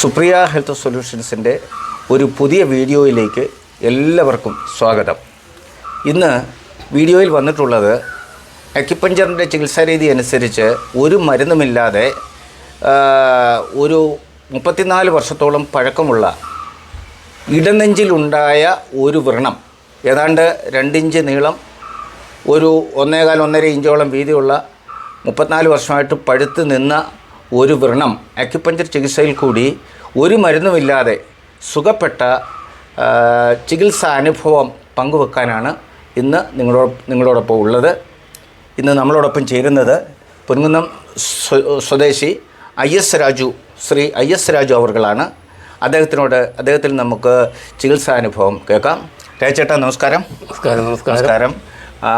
Supriya health സൊല്യൂഷൻസിന്റെ ഒരു പുതിയ വീഡിയോയിലേക്ക് എല്ലാവർക്കും സ്വാഗതം. ഇന്ന് വീഡിയോയിൽ വന്നിട്ടുള്ളത് അക്യുപഞ്ചറിന്റെ ചികിത്സാരീതി അനുസരിച്ച് ഒരു മരുന്നുമില്ലാതെ ഒരു മുപ്പത്തിനാല് വർഷത്തോളം പഴക്കമുള്ള ഇടനെഞ്ചിലുണ്ടായ ഒരു വ്രണം. ഏതാണ്ട് രണ്ടിഞ്ച് നീളം ഒരു ഒന്നേകാൽ ഒന്നര ഇഞ്ചോളം വീതിയുള്ള മുപ്പത്തിനാല് വർഷമായിട്ട് പഴുത്ത് നിന്ന ഒരു വ്രണം അക്യുപഞ്ചർ ചികിത്സയിൽ കൂടി ഒരു മരുന്നുമില്ലാതെ സുഖപ്പെട്ട ചികിത്സാ അനുഭവം പങ്കുവെക്കാനാണ് ഇന്ന് നിങ്ങളോ നിങ്ങളോടൊപ്പം ഉള്ളത്. ഇന്ന് നമ്മളോടൊപ്പം ചേരുന്നത് പൊൻകുന്നം സ്വദേശി I S Raju Shri I S Raju അവർകളാണ്. അദ്ദേഹത്തിനോട് അദ്ദേഹത്തിൽ നമുക്ക് ചികിത്സാനുഭവം കേൾക്കാം. രാജേട്ടാ നമസ്കാരം. നമസ്കാരം നമസ്കാരം. ആ,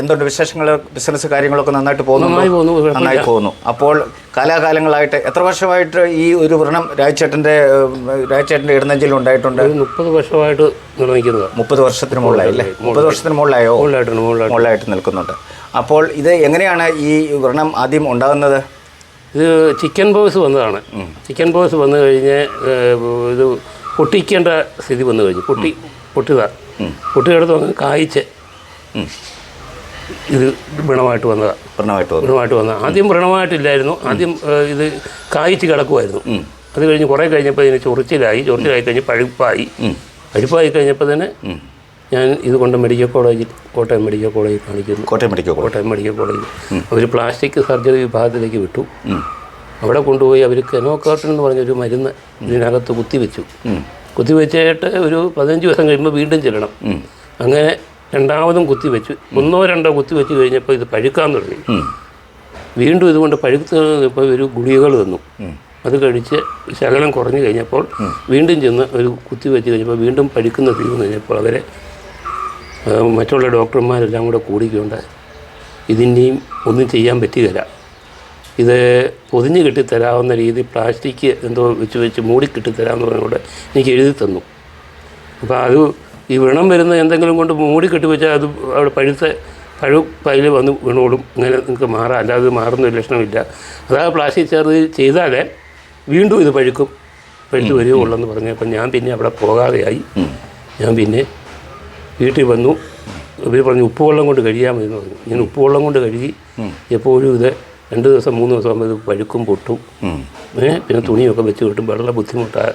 എന്തുണ്ട് വിശേഷങ്ങൾ ബിസിനസ് കാര്യങ്ങളൊക്കെ നന്നായിട്ട് പോകുന്നു നന്നായി പോകുന്നു, നന്നായി പോകുന്നു. അപ്പോൾ കാലാകാലങ്ങളായിട്ട് എത്ര വർഷമായിട്ട് ഈ ഒരു വ്രണം രാജേട്ടന്റെ രാജേട്ടന്റെ ഇടനെഞ്ചിൽ ഉണ്ടായിട്ടുണ്ട്? മുപ്പത് വർഷമായിട്ട് നിർമ്മിക്കുന്നത് മുപ്പത് വർഷത്തിന് മുകളിലായി അല്ലേ? മുപ്പത് വർഷത്തിന് മുകളിലായോ? മുകളിലായിട്ട്. നിൽക്കുന്നുണ്ട്. അപ്പോൾ ഇത് എങ്ങനെയാണ് ഈ വ്രണം ആദ്യം ഉണ്ടാകുന്നത്? ഇത് ചിക്കൻ ബോയ്സ് വന്നതാണ്. ചിക്കൻ ബോയ്സ് വന്നു കഴിഞ്ഞ് ഇത് പൊട്ടിക്കേണ്ട സ്ഥിതി വന്നു കഴിഞ്ഞു. പൊട്ടി പൊട്ടുക. പൊട്ടിയെടുത്ത് വന്ന് കായ്ച്ച്. ഇത് വ്രണമായിട്ട് വന്നതാണ് വ്രണമായിട്ട് വന്നത് വ്രണമായിട്ട് വന്ന. ആദ്യം വ്രണമായിട്ടില്ലായിരുന്നു. ആദ്യം ഇത് കായ്ച്ച് കിടക്കുമായിരുന്നു അത് കഴിഞ്ഞ് കുറേ കഴിഞ്ഞപ്പോൾ ഇതിന് ചൊറിച്ചിലായി. ചൊറിച്ചിലായി കഴിഞ്ഞ് പഴുപ്പായി. പഴുപ്പായി കഴിഞ്ഞപ്പോൾ തന്നെ ഞാൻ ഇത് കൊണ്ട് മെഡിക്കൽ കോളേജിൽ കോട്ടയം മെഡിക്കൽ കോളേജിൽ കാണിക്കുന്നു. കോട്ടയം മെഡിക്കൽ കോട്ടയം മെഡിക്കൽ കോളേജിൽ അവർ പ്ലാസ്റ്റിക് സർജറി വിഭാഗത്തിലേക്ക് വിട്ടു. അവിടെ കൊണ്ടുപോയി അവർ കെനോക്കാട്ടൻ എന്ന് പറഞ്ഞൊരു മരുന്ന് ഇതിനകത്ത് കുത്തിവെച്ചു. കുത്തിവെച്ചിട്ട് ഒരു പതിനഞ്ച് ദിവസം കഴിയുമ്പോൾ വീണ്ടും ചെല്ലണം. അങ്ങനെ രണ്ടാമതും കുത്തിവെച്ചു. ഒന്നോ രണ്ടോ കുത്തിവെച്ച് കഴിഞ്ഞപ്പോൾ ഇത് പഴുക്കാൻ തുടങ്ങി. വീണ്ടും ഇതുകൊണ്ട് പഴുത്ത് ഇപ്പോൾ ഒരു ഗുളികകൾ തന്നു അത് കഴിച്ച് ശകലം കുറഞ്ഞു കഴിഞ്ഞപ്പോൾ വീണ്ടും ചെന്ന് ഒരു കുത്തിവെച്ച് കഴിഞ്ഞപ്പോൾ വീണ്ടും പഴുക്കുന്ന തീവ് കഴിഞ്ഞപ്പോൾ അവരെ മറ്റുള്ള ഡോക്ടർമാരെല്ലാം കൂടെ കൂടിക്കൊണ്ട് ഇതിന്റെയും ഒന്നും ചെയ്യാൻ പറ്റുകയില്ല. ഇത് പൊതിഞ്ഞ് കെട്ടിത്തരാവുന്ന രീതി പ്ലാസ്റ്റിക് എന്തോ വെച്ച് വെച്ച് മൂടി കെട്ടിത്തരാമെന്ന് പറഞ്ഞുകൊണ്ട് എനിക്ക് എഴുതി തന്നു. അപ്പോൾ അത് ഈ വിണം വരുന്ന എന്തെങ്കിലും കൊണ്ട് മൂടി കെട്ടി വെച്ചാൽ അത് അവിടെ പഴുത്ത പഴു പയ്യിൽ വന്ന് വീണോളും. ഇങ്ങനെ നിങ്ങൾക്ക് മാറാം. അല്ലാതെ മാറുന്ന ഒരു ലക്ഷണമില്ല. അതാ പ്ലാസ്റ്റിക് ചേർത്ത് ചെയ്താലേ വീണ്ടും ഇത് പഴുക്കും. പഴുത്ത് വരികയുള്ളെന്ന് പറഞ്ഞപ്പോൾ ഞാൻ പിന്നെ അവിടെ പോകാതെയായി. ഞാൻ പിന്നെ വീട്ടിൽ വന്നു. ഇവർ പറഞ്ഞു ഉപ്പുവെള്ളം കൊണ്ട് കഴുകിയാൽ മതി എന്ന് പറഞ്ഞു. ഞാൻ ഉപ്പുവെള്ളം കൊണ്ട് കഴുകി. എപ്പോഴും ഇത് രണ്ട് ദിവസം മൂന്ന് ദിവസം ആകുമ്പോൾ ഇത് പഴുക്കും പൊട്ടും. പിന്നെ തുണിയൊക്കെ വെച്ച് കിട്ടും വെള്ളം ബുദ്ധിമുട്ടാണ്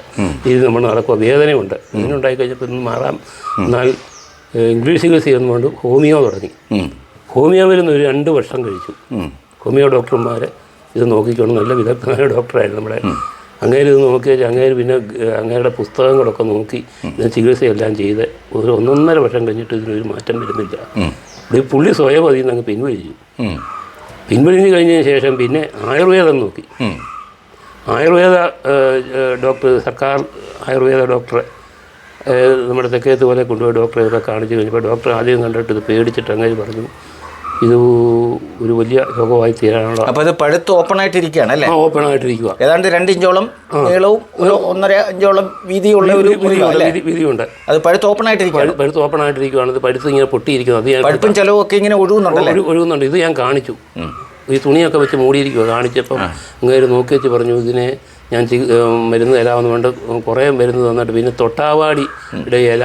ഇത് നമ്മൾ നടക്കുക വേദനയുണ്ട്. അങ്ങനെ ഉണ്ടായി കഴിഞ്ഞപ്പോൾ ഇന്ന് മാറാം. എന്നാൽ ഇംഗ്ലീഷ് ചികിത്സ ചെയ്യുന്നതുകൊണ്ട് ഹോമിയോ തുടങ്ങി. ഹോമിയോ വരുന്ന ഒരു രണ്ട് വർഷം കഴിച്ചു. ഹോമിയോ ഡോക്ടർമാർ ഇത് നോക്കിക്കൊണ്ട് നല്ല വിദഗ്ധനായ ഡോക്ടറായിരുന്നു നമ്മുടെ അങ്ങേര് ഇത് നോക്കി അങ്ങേര് പിന്നെ അങ്ങേരുടെ പുസ്തകങ്ങളൊക്കെ നോക്കി ഇതിന് ചികിത്സയെല്ലാം ചെയ്ത് ഒരു ഒന്നൊന്നര വർഷം കഴിഞ്ഞിട്ട് ഇതിനൊരു മാറ്റം വരുന്നില്ല. ഇത് പുള്ളി സ്വയം അതിൽ നിന്ന് അങ്ങ് പിൻവലിച്ചു. പിൻവലിഞ്ഞ് കഴിഞ്ഞതിന് ശേഷം പിന്നെ ആയുർവേദം നോക്കി. ആയുർവേദ ഡോക്ടർ സർക്കാർ ആയുർവേദ ഡോക്ടറെ നമ്മുടെ തെക്കേത്ത് പോലെ കൊണ്ടുപോയി ഡോക്ടറെ ഒക്കെ കാണിച്ചു കഴിഞ്ഞപ്പോൾ ഡോക്ടർ ആദ്യം കണ്ടിട്ട് ഇത് പേടിച്ചിട്ട് അങ്ങനെ പറഞ്ഞു. ഇത് ഒരു വലിയ രോഗമായി തീരാനുള്ള അപ്പോൾ ഇത് പഴുത്ത് ഓപ്പൺ ആയിട്ടിരിക്കുകയാണ് അല്ലേ? ഓപ്പൺ ആയിട്ടിരിക്കുക ഏതാണ്ട് രണ്ട് ഇഞ്ചോളം നീളവും ഒരു ഒന്നര ഇഞ്ചോളം വീതിയുള്ള ഒരു വീതിയുണ്ട്. അത് പഴുത്ത് ഓപ്പൺ ആയിട്ടിരിക്കുകയാണ്. പഴു- പഴുത്ത് ഓപ്പൺ ആയിട്ടിരിക്കുകയാണ് ഇത് പഴുത്ത് ഇങ്ങനെ പൊട്ടിയിരിക്കുന്നത് അത് ഞാൻ പഴുപ്പും ചിലവൊക്കെ ഒക്കെ ഇങ്ങനെ ഒഴുകുന്നുണ്ടല്ലോ? ഒഴു- ഒഴുകുന്നുണ്ട്. ഇത് ഞാൻ കാണിച്ചു. ഈ തുണിയൊക്കെ വെച്ച് മൂടിയിരിക്കുക കാണിച്ചപ്പം അങ്ങേര് നോക്കി വെച്ച് പറഞ്ഞു ഇതിനെ ഞാൻ മരുന്ന് തരാമെന്ന് കൊണ്ട് കുറേ മരുന്ന് തന്നിട്ട് പിന്നെ തൊട്ടാവാടിയുടെ ഇല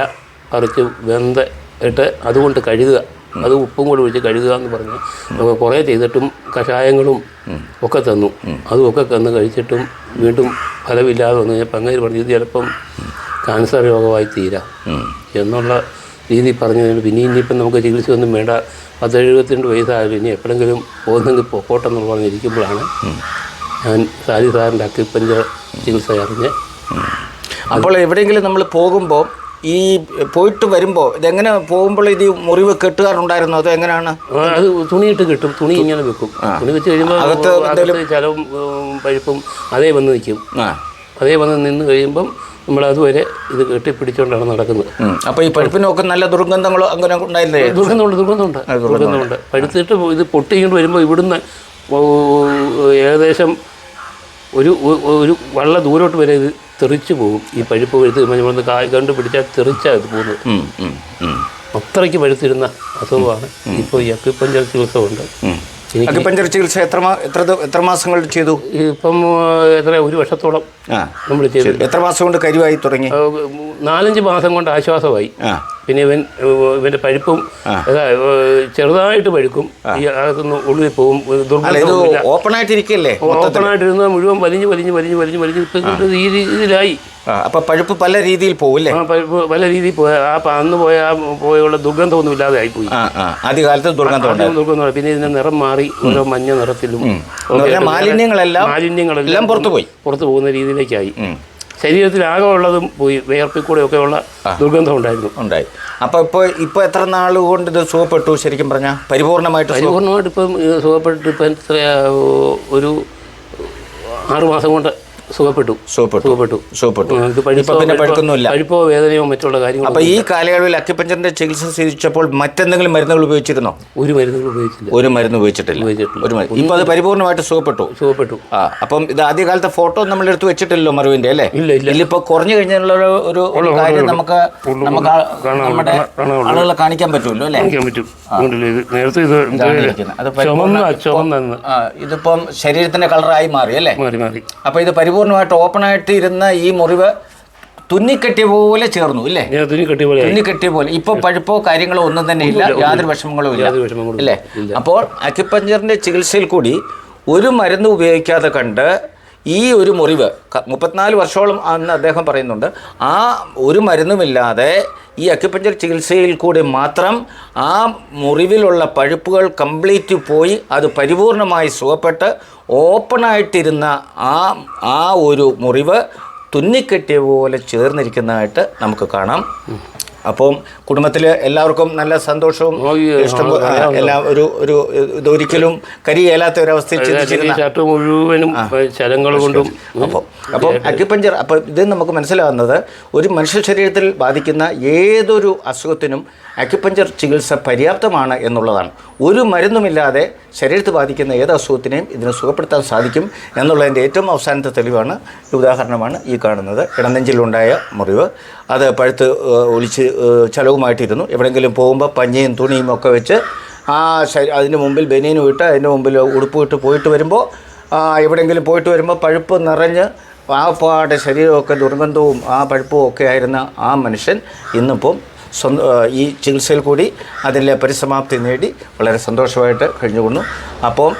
പറിച്ച് വെന്ത ഇട്ട് അതുകൊണ്ട് കഴുകുക. അത് ഉപ്പും കൂടി ഒഴിച്ച് കഴുകുക എന്ന് പറഞ്ഞു കുറേ ചെയ്തിട്ടും കഷായങ്ങളും ഒക്കെ തന്നു. അതും ഒക്കെ തന്ന് കഴിച്ചിട്ടും വീണ്ടും ഫലമില്ലാതെ വന്നു. കഴിഞ്ഞപ്പോൾ അങ്ങേര് പറഞ്ഞു ഇത് ചിലപ്പം ക്യാൻസർ രോഗമായി തീരാം. എന്നുള്ള രീതി പറഞ്ഞു പിന്നെ ഇനിയിപ്പം നമുക്ക് ചികിത്സയൊന്നും വേണ്ട. പത്ത് എഴുപത്തിരണ്ട് വയസ്സായാലും ഇനി എപ്പോഴെങ്കിലും പോകുന്നെങ്കിൽ പൊക്കോട്ടെന്ന് പറഞ്ഞിരിക്കുമ്പോഴാണ് ഞാൻ സാരി സാറിന്റെ അക്കിപ്പഞ്ച ചികിത്സ അറിഞ്ഞ് അപ്പോൾ എവിടെയെങ്കിലും നമ്മൾ പോകുമ്പോൾ ഈ പോയിട്ട് വരുമ്പോൾ ഇതെങ്ങനെ പോകുമ്പോൾ ഇത് മുറിവ് കെട്ടുകാറുണ്ടായിരുന്നോ അതോ എങ്ങനെയാണ് അത് തുണിയിട്ട് കിട്ടും. തുണി ഇങ്ങനെ വെക്കും. തുണി വെച്ച് കഴിയുമ്പോൾ അകത്ത് ചിലവും ചലവും പഴുപ്പും അതേ വന്ന് നിൽക്കും അതേ വന്ന് നിന്ന് കഴിയുമ്പം നമ്മൾ അതുവരെ ഇത് കെട്ടിപ്പിടിച്ചുകൊണ്ടാണ് നടക്കുന്നത്. അപ്പോൾ ഈ പഴുപ്പിനൊക്കെ നല്ല ദുർഗന്ധങ്ങളോ അങ്ങനെ ഉണ്ടായില്ലേ? ദുർഗന്ധമുണ്ട് ദുർഗന്ധമുണ്ട് ദുർഗന്ധമുണ്ട്. പഴുത്തിട്ട് ഇത് പൊട്ടിക്കൊണ്ട് വരുമ്പോൾ ഇവിടുന്ന് ഏകദേശം ഒരു ഒരു വള്ള ദൂരോട്ട് വരെ ഇത് തെറിച്ച് പോകും. ഈ പഴുപ്പ് പഴുത്ത് നമ്മളൊന്ന് കായ് കണ്ട് പിടിച്ചാൽ തെറിച്ചാൽ അത് പോകുന്നത്. ഉം, ഉം, ഉം. അത്രയ്ക്ക് പഴുത്തിരുന്ന അസുഖമാണ്. ഇപ്പോൾ ഈ അക്കിപ്പഞ്ചർ ചികിത്സ ഉണ്ട് അക്കിപ്പഞ്ചർ ചികിത്സ എത്ര എത്ര എത്ര മാസങ്ങൾ ചെയ്തു? ഇപ്പം എത്ര ഒരു വർഷത്തോളം നമ്മൾ ചെയ്തു എത്ര മാസം കൊണ്ട് കരിവായി തുടങ്ങി? നാലഞ്ച് മാസം കൊണ്ട് ആശ്വാസമായി. ആ. പിന്നെ ഇവൻ ഇവന്റെ പഴുപ്പും ചെറുതായിട്ട് പഴുക്കും. ഈ അകത്തുനിന്ന് ഉള്ളിൽ പോവും ഓപ്പൺ ആയിട്ടിരിക്കല്ലേ ഓപ്പൺ ആയിട്ടിരുന്ന മുഴുവൻ വലിഞ്ഞ് വലിഞ്ഞ് വലിഞ്ഞ് വലിഞ്ഞ് വലിഞ്ഞ് ഇപ്പം ഈ രീതിയിലായി അപ്പൊ പഴുപ്പ് പല രീതിയിൽ പോകില്ലേ പഴുപ്പ് പല രീതിയിൽ പോയ ആ അന്ന് പോയ ആ പോയുള്ള ദുർഗന്ധമൊന്നും ഇല്ലാതെ ആയിപ്പോയി ആദ്യകാലത്ത് ദുർഗന്ധം പിന്നെ ഇതിന്റെ നിറം മാറി ഓരോ മഞ്ഞ നിറത്തിലും മാലിന്യങ്ങളെല്ലാം മാലിന്യങ്ങളെല്ലാം പുറത്തു പോയി പുറത്തു പോകുന്ന രീതിയിലേക്കായി. ശരീരത്തിൽ ആകെ ഉള്ളതും പോയി വേർപ്പിൽ കൂടെ ഒക്കെ ഉള്ള ദുർഗന്ധം ഉണ്ടായിരുന്നു ഉണ്ടായി. അപ്പൊ ഇപ്പൊ ഇപ്പൊ എത്ര നാൾ കൊണ്ട് ഇത് സുഖപ്പെട്ടു ശരിക്കും പറഞ്ഞാൽ പരിപൂർണമായിട്ട് പരിപൂർണമായിട്ട് ഇപ്പം സുഖപ്പെട്ടിട്ട് ഇപ്പം എത്ര ഒരു ആറുമാസം കൊണ്ട് സുഖപ്പെട്ടു. സുഖപ്പെട്ടു. സുഖപ്പെട്ടു. പഴുപ്പോ ഇപ്പൊ വേദനയോ മറ്റുള്ള കാര്യങ്ങൾ അപ്പൊ ഈ കാലയളവിൽ അക്യുപഞ്ചറിന്റെ ചികിത്സ സ്വീകരിച്ചപ്പോൾ മറ്റെന്തെങ്കിലും മരുന്നുകൾ ഉപയോഗിച്ചിരുന്നോ? ഒരു മരുന്നുകൾ ഉപയോഗിച്ചില്ല ഒരു മരുന്ന് ഉപയോഗിച്ചിട്ടില്ല. ഒരു ഇപ്പൊ അത് പരിപൂർണമായിട്ട് സുഖപ്പെട്ടു. സുഖപ്പെട്ടു. ആ അപ്പം ഇത് ആദ്യകാലത്തെ ഫോട്ടോ നമ്മൾ എടുത്ത് വെച്ചിട്ടില്ലല്ലോ മറുവിന്റെ അല്ലേ? ഇല്ല ഇല്ല. ഇതിലിപ്പോ കുറഞ്ഞു കഴിഞ്ഞുള്ള ഒരു- കാര്യം നമുക്ക് നമുക്ക് നമ്മുടെ ആളുകളെ കാണിക്കാൻ പറ്റുമല്ലോ അല്ലേ? നേരത്തെ ഇത് ഇതിപ്പം ശരീരത്തിന്റെ കളറായി മാറി അല്ലേ? അപ്പൊ ഇത് പരിപൂർണമായിട്ട് ഓപ്പൺ ആയിട്ട് ഇരുന്ന ഈ മുറിവ് തുന്നിക്കെട്ടിയ പോലെ ചേർന്നു ഇല്ലേ? തുന്നിക്കെട്ടിയ പോലെ. തുന്നിക്കെട്ടിയ പോലെ. ഇപ്പൊ പഴുപ്പോ കാര്യങ്ങളോ ഒന്നും തന്നെ ഇല്ല യാതൊരു വിഷമങ്ങളും ഇല്ല. അല്ലേ അപ്പോൾ അക്യുപഞ്ചറിന്റെ ചികിത്സയിൽ കൂടി ഒരു മരുന്ന് ഉപയോഗിക്കാതെ കണ്ട് ഈ ഒരു മുറിവ് മുപ്പത്തിനാല് വർഷോളം അന്ന് അദ്ദേഹം പറയുന്നുണ്ട് ആ ഒരു മരുന്നുമില്ലാതെ ഈ അക്യുപഞ്ചർ ചികിത്സയിൽ കൂടി മാത്രം ആ മുറിവിലുള്ള പഴുപ്പുകൾ കംപ്ലീറ്റ് പോയി അത് പരിപൂർണമായി സുഖപ്പെട്ട് ഓപ്പണായിട്ടിരുന്ന ആ ആ ഒരു മുറിവ് തുന്നിക്കെട്ടിയ പോലെ ചേർന്നിരിക്കുന്നതായിട്ട് നമുക്ക് കാണാം. അപ്പം കുടുംബത്തിൽ എല്ലാവർക്കും നല്ല സന്തോഷവും ഇഷ്ടം എല്ലാം ഒരു ഒരു ഇതൊരിക്കലും കരിയേലാത്ത ഒരവസ്ഥയിൽ ചിന്തിച്ചിരുന്ന മുഴുവനും ശരങ്ങൾ കൊണ്ടും അപ്പോൾ അപ്പോൾ അക്യുപഞ്ചർ അപ്പോൾ ഇത് നമുക്ക് മനസ്സിലാവുന്നത് ഒരു മനുഷ്യ ശരീരത്തിൽ ബാധിക്കുന്ന ഏതൊരു അസുഖത്തിനും അക്യുപഞ്ചർ ചികിത്സ പര്യാപ്തമാണ് എന്നുള്ളതാണ്. ഒരു മരുന്നുമില്ലാതെ ശരീരത്ത് ബാധിക്കുന്ന ഏത് അസുഖത്തിനെയും ഇതിന് സുഖപ്പെടുത്താൻ സാധിക്കും എന്നുള്ളതിന്റെ ഏറ്റവും അവസാനത്തെ തെളിവാണ് ഉദാഹരണമാണ് ഈ കാണുന്നത്. ഇടനെഞ്ചിലുണ്ടായ മുറിവ്. അത് പഴുത്ത് ഒളിച്ച് ചലവുമായിട്ടിരുന്നു എവിടെയെങ്കിലും പോകുമ്പോൾ പഞ്ഞിയും തുണിയും ഒക്കെ വെച്ച് ആ അതിന് മുമ്പിൽ ബനിയനും ഇട്ട് അതിന്റെ മുമ്പിൽ ഉടുപ്പ് ഇട്ട് പോയിട്ട് വരുമ്പോൾ എവിടെയെങ്കിലും പോയിട്ട് വരുമ്പോൾ പഴുപ്പ് നിറഞ്ഞ് ആ പാടെ ശരീരമൊക്കെ ദുർഗന്ധവും ആ പഴുപ്പും ഒക്കെ ആയിരുന്ന ആ മനുഷ്യൻ ഇന്നിപ്പം ഈ ചികിത്സയിൽ കൂടി അതിലെ പരിസമാപ്തി നേടി വളരെ സന്തോഷമായിട്ട് കഴിഞ്ഞുകൊണ്ടു അപ്പോൾ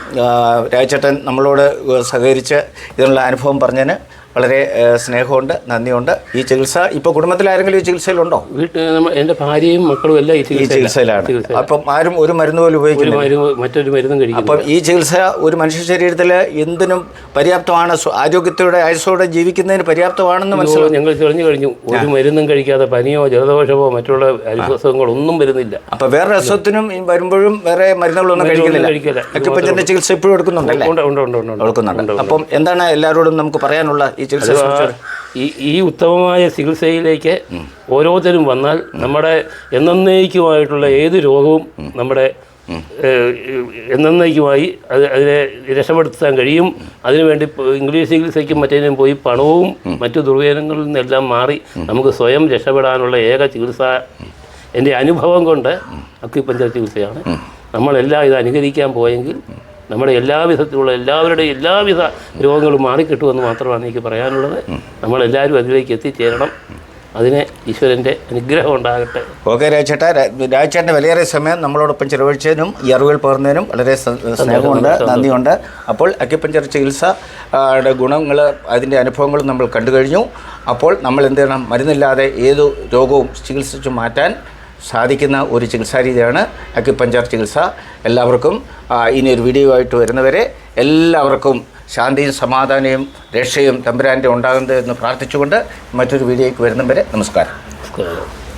രാജചേട്ടൻ നമ്മളോട് സഹകരിച്ച് ഇതിനുള്ള അനുഭവം പറഞ്ഞതിന് വളരെ സ്നേഹമുണ്ട് നന്ദിയുണ്ട്. ഈ ചികിത്സ ഇപ്പോൾ കുടുംബത്തിൽ ആരെങ്കിലും ഈ ചികിത്സയിലുണ്ടോ? വീട്ടിൽ എന്റെ ഭാര്യയും മക്കളും എല്ലാം ഈ ചികിത്സയിലാണ്. അപ്പം ആരും ഒരു മരുന്ന് പോലും ഉപയോഗിക്കുന്നു മറ്റൊരു മരുന്നും കഴിക്കും അപ്പം ഈ ചികിത്സ ഒരു മനുഷ്യ ശരീരത്തിൽ എന്തിനും പര്യാപ്തമാണ്? ആരോഗ്യത്തോടെ ആയുസോടെ ജീവിക്കുന്നതിന് പര്യാപ്തമാണെന്ന് മനസ്സിലാവും ഞങ്ങൾ തെളിഞ്ഞു കഴിഞ്ഞു. ഒരു മരുന്നും കഴിക്കാതെ പനിയോ ജലദോഷമോ മറ്റുള്ള അസുഖങ്ങളോ ഒന്നും വരുന്നില്ല. അപ്പൊ വേറെ അസുഖത്തിനും വരുമ്പോഴും വേറെ മരുന്നുകളൊന്നും കഴിക്കുന്നില്ല. അക്യുപഞ്ചറിന്റെ ചികിത്സ ഇപ്പോഴും എടുക്കുന്നുണ്ടല്ലേ? എടുക്കുന്നുണ്ട്. അപ്പം എന്താണ് എല്ലാവരോടും നമുക്ക് പറയാനുള്ള ഈ ചികിത്സ ഈ ഈ ഉത്തമമായ ചികിത്സയിലേക്ക് ഓരോരുത്തരും വന്നാൽ നമ്മുടെ എന്നേക്കുമായിട്ടുള്ള ഏത് രോഗവും നമ്മുടെ എന്നേക്കുമായി അത് അതിനെ രക്ഷപ്പെടുത്താൻ കഴിയും. അതിനുവേണ്ടി ഇംഗ്ലീഷ് ചികിത്സയ്ക്കും മറ്റേതിനും പോയി പണവും മറ്റു ദുർവേദങ്ങളിൽ നിന്നെല്ലാം മാറി നമുക്ക് സ്വയം രക്ഷപ്പെടാനുള്ള ഏക ചികിത്സ എന്റെ അനുഭവം കൊണ്ട് അക്യുപഞ്ചർ ചികിത്സയാണ്. നമ്മളെല്ലാം ഇത് അനുകരിക്കാൻ പോയെങ്കിൽ നമ്മുടെ എല്ലാവിധത്തിലുള്ള എല്ലാവരുടെയും എല്ലാവിധ രോഗങ്ങളും മാറിക്കിട്ടുമെന്ന് മാത്രമാണ് എനിക്ക് പറയാനുള്ളത്. നമ്മളെല്ലാവരും അതിലേക്ക് എത്തിച്ചേരണം. അതിന് ഈശ്വരന്റെ അനുഗ്രഹം ഉണ്ടാകട്ടെ. ഓക്കെ രാജേട്ട. രാജേട്ടന്റെ വിലയേറെ സമയം നമ്മളോടൊപ്പം ചെലവഴിച്ചതിനും ഈ അറിവുകൾ പകർന്നതിനും വളരെ സ്നേഹമുണ്ട് നന്ദിയുണ്ട്. അപ്പോൾ അക്യുപഞ്ചർ ചികിത്സ ഗുണങ്ങൾ അതിന്റെ അനുഭവങ്ങളും നമ്മൾ കണ്ടു കഴിഞ്ഞു. അപ്പോൾ നമ്മൾ എന്ത് ചെയ്യണം? മരുന്നില്ലാതെ ഏതു രോഗവും ചികിത്സിച്ച് മാറ്റാൻ സാധിക്കുന്ന ഒരു ചികിത്സാ രീതിയാണ് അക്യുപഞ്ചർ ചികിത്സ. എല്ലാവർക്കും ഇനി ഒരു വീഡിയോ ആയിട്ട് വരുന്നവരെ എല്ലാവർക്കും ശാന്തിയും സമാധാനവും രക്ഷയും തമ്പുരാന്റെ ഉണ്ടാകുന്നത് എന്ന് പ്രാർത്ഥിച്ചുകൊണ്ട് മറ്റൊരു വീഡിയോയ്ക്ക് വരുന്നവരെ നമസ്കാരം.